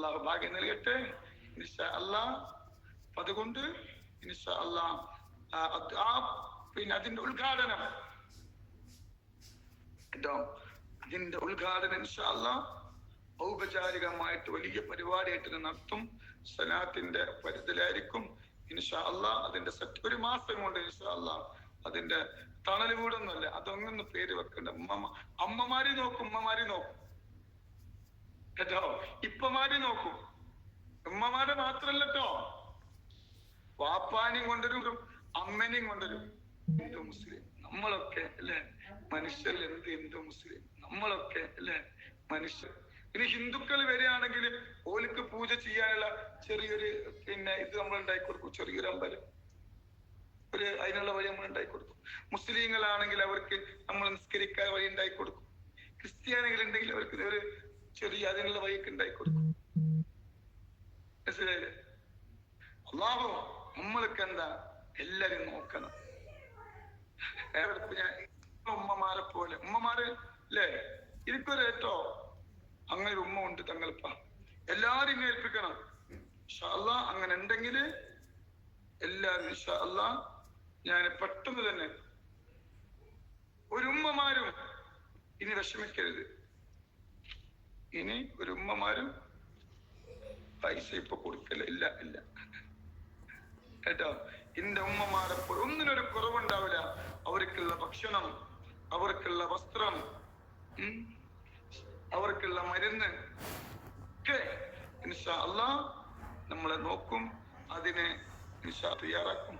അള്ളാഹു ഭാഗ്യം നൽകട്ടെ. ഇൻഷാ അതുകൊണ്ട് ഇൻഷാ പിന്നെ അതിന്റെ ഉദ്ഘാടനം. കേട്ടോ അതിന്റെ ഉദ്ഘാടനം ഇൻഷാ ഔപചാരികമായിട്ട് വലിയ പരിപാടിയായിട്ട് നടത്തും. സനാത്തിന്റെ പരിധിയിലായിരിക്കും ഇൻഷാ അല്ലാ. അതിന്റെ സെറ്റ് ഒരു മാസം കൊണ്ട് ഇൻഷാ അല്ലാ അതിന്റെ തണൽ വീടൊന്നുമല്ല അതൊന്നും പേര് വെക്കണ്ട. അമ്മമാരി നോക്കും ഉമ്മമാരെ നോക്കും കേട്ടോ ഇപ്പമാരി നോക്കും ഉമ്മമാരെ മാത്രല്ല കേട്ടോ വാപ്പാനെയും കൊണ്ടുവരും അമ്മനെയും കൊണ്ടുവരും. ഹിന്ദു മുസ്ലിം നമ്മളൊക്കെ അല്ലെ? മനുഷ്യരിൽ എന്ത് ഹിന്ദു മുസ്ലിം? നമ്മളൊക്കെ അല്ലെ? മനുഷ്യർ. ഇനി ഹിന്ദുക്കൾ വരികയാണെങ്കിൽ ഓലിക്ക് പൂജ ചെയ്യാനുള്ള ചെറിയൊരു പിന്നെ ഇത് നമ്മൾ ഉണ്ടാക്കി കൊടുക്കും. ചെറിയൊരു അമ്പലം. ഒരു അതിനുള്ള വഴി നമ്മൾ ഉണ്ടാക്കി കൊടുക്കും. മുസ്ലിങ്ങളാണെങ്കിൽ അവർക്ക് നമ്മൾ നിസ്കരിക്കാൻ വഴി ഉണ്ടാക്കി കൊടുക്കും. ക്രിസ്ത്യാനികൾ ഉണ്ടെങ്കിൽ അവർക്ക് ഒരു ചെറിയ അതിനുള്ള വഴിയൊക്കെ ഉണ്ടാക്കി കൊടുക്കും. മനസ്സിലായില്ലേ? അള്ളാഹു നമ്മൾക്ക് എന്താ എല്ലാരും നോക്കണം. ഞാൻ ഉമ്മമാരെ പോലെ ഉമ്മമാര് അല്ലേ എനിക്കൊരു ഏറ്റോ അങ്ങനെ ഉമ്മ ഉണ്ട് തങ്ങളിപ്പ. എല്ലാരും ഏൽപ്പിക്കണം. അല്ലാ അങ്ങനെ ഉണ്ടെങ്കിൽ എല്ലാരും അല്ലാ ഞാൻ പെട്ടെന്ന് തന്നെ ഒരു ഉമ്മമാരും ഇനി വിഷമിക്കരുത്. ഇനി ഒരു ഉമ്മമാരും പൈസ ഇപ്പൊ കൊടുക്കല ഇല്ല ഇല്ല. കേട്ടോ? എന്റെ ഉമ്മമാരെ ഒന്നിനൊരു കുറവുണ്ടാവില്ല. അവർക്കുള്ള ഭക്ഷണം അവർക്കുള്ള വസ്ത്രം അവർക്കുള്ള മരുന്ന് ഒക്കെ ഇൻഷാ അള്ളാ നമ്മളെ നോക്കും അതിനെ തയ്യാറാക്കും.